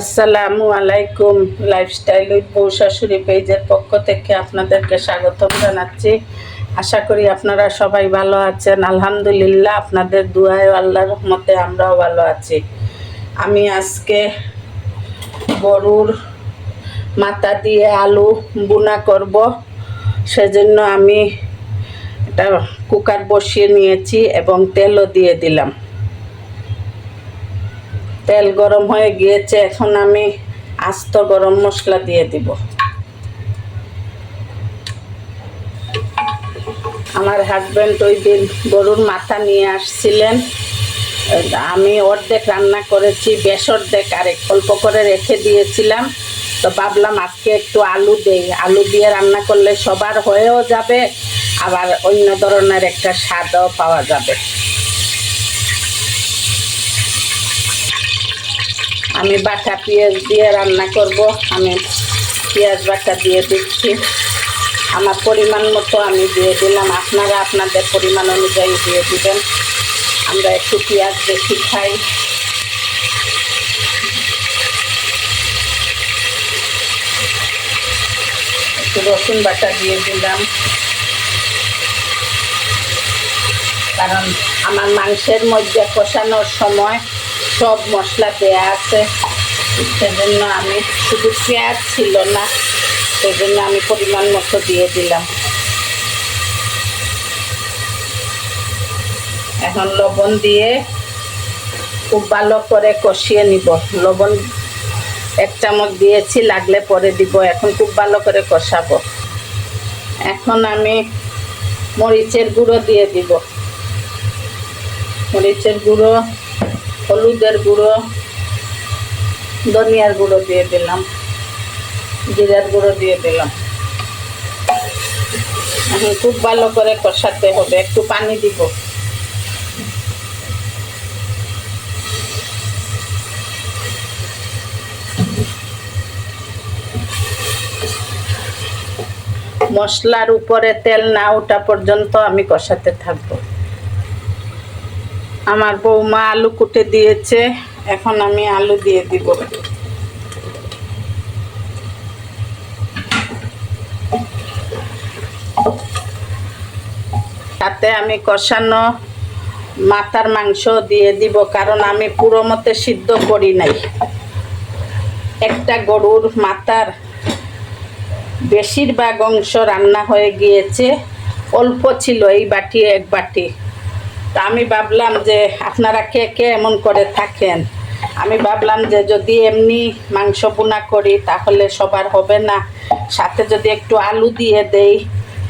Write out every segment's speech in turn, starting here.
আসসালামু আলাইকুম। Lifestyle with বউ শাশুড়ি পেজের পক্ষ থেকে আপনাদেরকে স্বাগতম জানাচ্ছি। আশা করি আপনারা সবাই ভালো আছেন। আলহামদুলিল্লাহ, আপনাদের দুয়ায় আল্লাহর রহমতে আমরাও ভালো আছি। আমি আজকে গরুর মাথা দিয়ে আলু বুনা করব। সেজন্য আমি এটা কুকার বসিয়ে নিয়েছি এবং তেলও দিয়ে দিলাম। তেল গরম হয়ে গিয়েছে, এখন আমি আস্ত গরম মশলা দিয়ে দিব। আমার হাজব্যান্ড ওই দিন গরুর মাথা নিয়ে আসছিলেন। আমি অর্ধেক রান্না করেছি, বেশ অর্ধেক, আরেক অল্প করে রেখে দিয়েছিলাম। তো ভাবলাম আজকে একটু আলু দেই। আলু দিয়ে রান্না করলে সবার হয়েও যাবে, আবার অন্য ধরনের একটা স্বাদও পাওয়া যাবে। আমি বাটা পেঁয়াজ দিয়ে রান্না করব। আমি পেঁয়াজ বাটা দিয়ে দিচ্ছি। আমার পরিমাণ মতো আমি দিয়ে দিলাম। আপনারা আপনাদের পরিমাণ অনুযায়ী দিয়ে দিবেন। আমরা একটু পেঁয়াজ বেশি খাই। একটু রসুন বাটা দিয়ে দিলাম। কারণ আমার মাংসের মধ্যে কষানোর সময় সব মশলা দেয়া আছে। সেজন্য আমি শুধু পেঁয়াজ ছিল না, সেজন্য আমি পরিমাণ মতো দিয়ে দিলাম। এখন লবণ দিয়ে খুব ভালো করে কষিয়ে নিব। লবণ এক চামচ দিয়েছি, লাগলে পরে দিব। এখন খুব ভালো করে কষাবো। এখন আমি মরিচের গুঁড়ো দিয়ে দিব। মরিচের গুঁড়ো হলুদের গুঁড়ো, ধনিয়ার গুঁড়ো দিয়ে দিলাম, জিরার গুঁড়ো দিয়ে দিলাম। খুব ভালো করে কষাতে হবে, একটু পানি দিব। মশলার উপরে তেল না ওঠা পর্যন্ত আমি কষাতে থাকব। আমার বৌমা আলু কুটে দিয়েছে, এখন আমি আলু দিয়ে দিব। তাতে আমি কষানো মাথার মাংস দিয়ে দিব, কারণ আমি পুরো মতে সিদ্ধ করি নাই। একটা গরুর মাথার বেশিরভাগ অংশ রান্না হয়ে গিয়েছে, অল্প ছিল এই বাটি, এক বাটি। তা আমি ভাবলাম যে আপনারা কে কে এমন করে থাকেন? আমি ভাবলাম যে যদি এমনি মাংস বোনা করি তাহলে সবার হবে না। সাথে যদি একটু আলু দিয়ে দেই,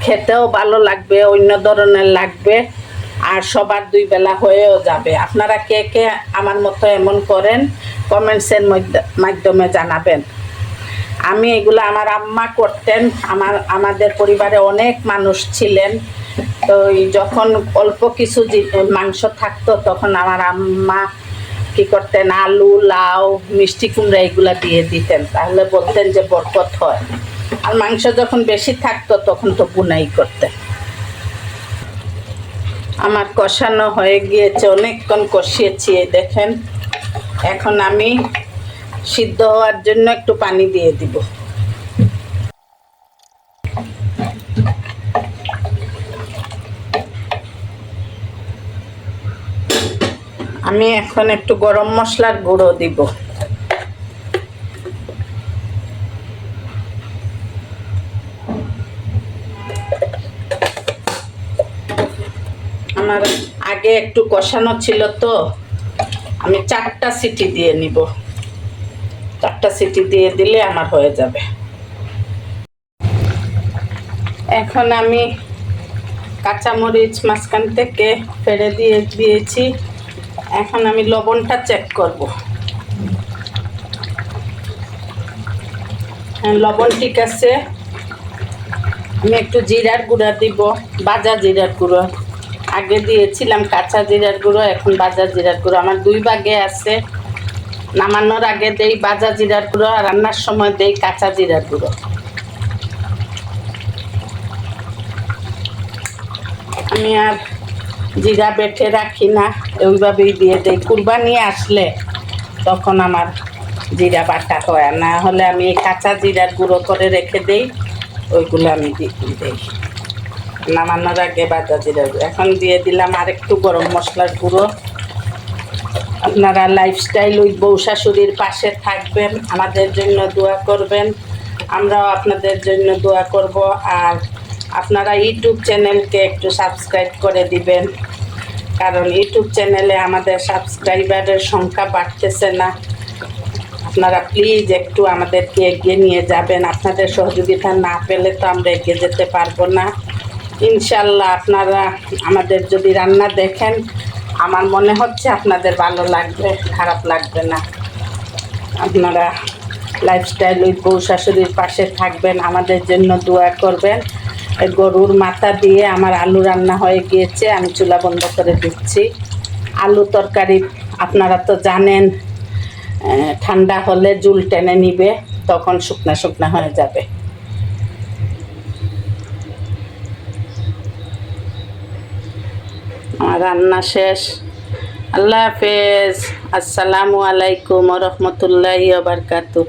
খেতেও ভালো লাগবে, অন্য ধরনের লাগবে, আর সবার দুই বেলা হয়েও যাবে। আপনারা কে কে আমার মতো এমন করেন? কমেন্টসের মাধ্যমে জানাবেন। আমি এগুলো আমার আম্মা করতেন। আমার, আমাদের পরিবারে অনেক মানুষ ছিলেন। তো যখন অল্প কিছু মাংস থাকতো, তখন আমার আম্মা কি করতেন? আলু, লাউ, মিষ্টি কুমড়া এগুলা দিয়ে দিতেন। তাহলে বলতেন যে বরকত হয়। আর মাংস যখন বেশি থাকতো, তখন তো বুনাই করতেন। আমার কষানো হয়ে গিয়েছে, অনেকক্ষণ কষিয়েছি দেখেন। এখন আমি সিদ্ধ হওয়ার জন্য একটু পানি দিয়ে দিব। আমি এখন একটু গরম মশলার গুঁড়ো দিব। আমার আগে একটু কষানো ছিল তো, আমি চারটা সিটি দিয়ে নিব। চারটা সিটি দিয়ে দিলে আমার হয়ে যাবে। এখন আমি কাঁচামরিচ মাঝখান থেকে ফেলে দিয়ে দিয়েছি। এখন আমি লবণটা চেক করব। হ্যাঁ লবণ ঠিক আছে। আমি একটু জিরার গুঁড়া দিব, বাজা জিরার গুঁড়ো। আগে দিয়েছিলাম কাঁচা জিরার গুঁড়ো, এখন বাজা জিরার গুঁড়ো। আমার দুই ভাগে আছে। নামানোর আগে দেই বাজা জিরার গুঁড়ো আর রান্নার সময় দেই কাঁচা জিরার গুঁড়ো। আমি আর জিরা বেটে রাখি না ওইভাবেই দিয়ে দেই। কুরবানি আসলে তখন আমার জিরা বাটা হয় আর না হলে আমি কাঁচা জিরার গুঁড়ো করে রেখে দেই, ওইগুলো আমি দিই। নামানোর আগে বাটা জিরা এখন দিয়ে দিলাম আরেকটু গরম মশলার গুঁড়ো। আপনারা লাইফস্টাইল ওই বউ শাশুড়ির পাশে থাকবেন, আমাদের জন্য দোয়া করবেন। আমরাও আপনাদের জন্য দোয়া করব। আর আপনারা ইউটিউব চ্যানেলকে একটু সাবস্ক্রাইব করে দিবেন। কারণ ইউটিউব চ্যানেলে আমাদের সাবস্ক্রাইবারের সংখ্যা বাড়তেছে না। আপনারা প্লিজ একটু আমাদেরকে এগিয়ে নিয়ে যাবেন। আপনাদের সহযোগিতা না পেলে তো আমরা এগিয়ে যেতে পারব না। ইনশাল্লাহ আপনারা আমাদের যদি রান্না দেখেন, আমার মনে হচ্ছে আপনাদের ভালো লাগবে, খারাপ লাগবে না। আপনারা লাইফস্টাইল ওই বউ শাশুড়ির পাশে থাকবেন, আমাদের জন্য দোয়া করবেন। গরুর মাথা দিয়ে আমার আলু রান্না হয়ে গিয়েছে, আমি চুলা বন্ধ করে দিচ্ছি। আলু তরকারি আপনারা তো জানেন ঠান্ডা হলে জুল টেনে নিবে, তখন শুকনা শুকনা হয়ে যাবে। আমার রান্না শেষ। আল্লাহ হাফেজ। আসসালামু আলাইকুম রহমতুল্লাহ বারকাতু